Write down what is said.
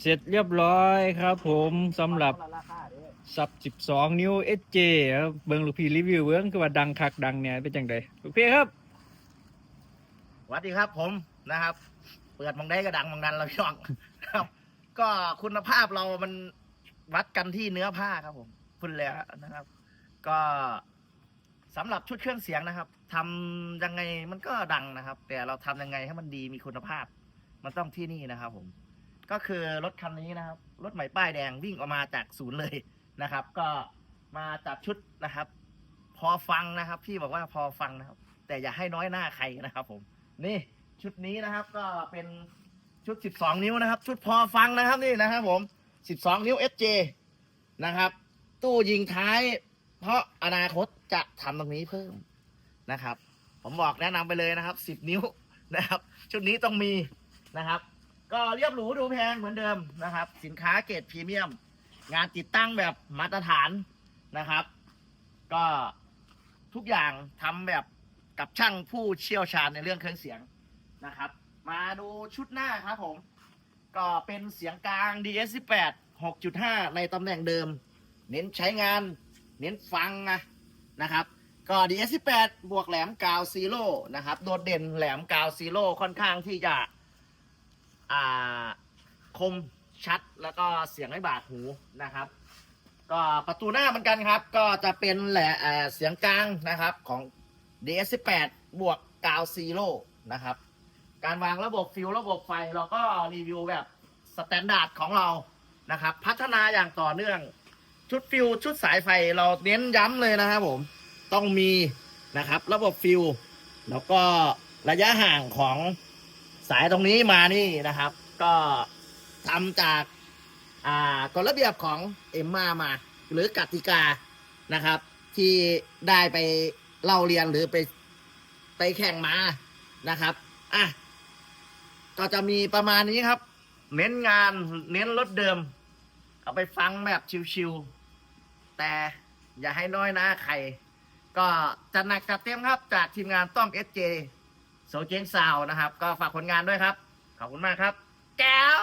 เสร็จเรียบร้อยครับผมสำหรับสับ12 นิ้ว SJ ครับเบิ่งลูกพี่รีวิวเบิ่งคือว่าดังคักดังเนี่ยเป็นจังไดลูกพี่ครับสวัสดีครับผมนะครับ เปิดมองได้ก็ดังมองนั้นเราพี่องครับ ก็คุณภาพเรามันวัดกันที่เนื้อผ้าครับผมพูดแล้วนะครับ ก็สำหรับชุดเครื่องเสียงนะครับทำยังไงมันก็ดังนะครับ แต่เราทำยังไงให้มันดีมีคุณภาพ มันต้องที่นี่นะครับผม ก็คือรถคันนี้นะครับ รถใหม่ป้ายแดงวิ่งออกมาจากศูนย์เลยนะครับ ก็มาจากชุดนะครับ พอฟังนะครับ พี่บอกว่าพอฟังนะครับ แต่อย่าให้น้อยหน้าใครนะครับ ผม นี่ชุดนี้นะครับ ก็เป็นชุด 12 นิ้วนะครับ ชุดพอฟังนะครับนี่นะครับ ผม 12 นิ้ว FJ นะครับ ตู้ยิงท้าย เพราะอนาคตจะทำตรงนี้เพิ่มนะครับ ผมบอกแนะนำไปเลยนะครับ 10 นิ้วนะครับ ชุดนี้ต้องมีนะครับ ก็เรียบหรูดูแพงเหมือนเดิมนะครับ สินค้าเกรดพรีเมียม งานติดตั้งแบบมาตรฐานนะครับ ก็ทุกอย่างทำแบบกับช่างผู้เชี่ยวชาญในเรื่องเครื่องเสียงนะครับ มาดูชุดหน้าครับผม ก็เป็นเสียงกลาง DS18 6.5 ในตำแหน่งเดิม เน้นใช้งาน เน้นฟังนะนะครับ ก็ DS18 บวกแหลมกาวซีโร่นะครับ โดดเด่นแหลมกาวซีโร่ค่อนข้างที่จะ อ่าคมชัดแล้วก็เสียงไม่บาดหูนะครับ ก็ประตูหน้าเหมือนกันครับ ก็จะเป็นแหละเอ่อเสียงกลางนะครับของ DS18 บวกกาวซีโร่นะครับ การวางระบบฟิวระบบไฟเราก็รีวิวแบบสแตนดาร์ดของเรานะครับ พัฒนาอย่างต่อเนื่องชุดฟิวชุดสายไฟเราเน้นย้ำเลยนะครับผมต้องมีนะครับ ระบบฟิวแล้วก็ระยะห่างของ สายตรงนี้มานี่นะครับ ก็ทำจากอ่ากฎระเบียบของเอ็มมามา หรือกติกานะครับ ที่ได้ไปเล่าเรียนหรือไปไปแข่งมานะครับอะก็จะมีประมาณนี้ครับ เน้นงานเน้นรถเดิม เอาไปฟังแบบชิวๆแต่อย่าให้น้อยหนะใคร ก็จะหนักจัดเต็มครับจากทีมงานต้อมเอสเจ โซเจงซาวนะครับ ก็ฝากผลงานด้วยครับ ขอบคุณมากครับ แก้ว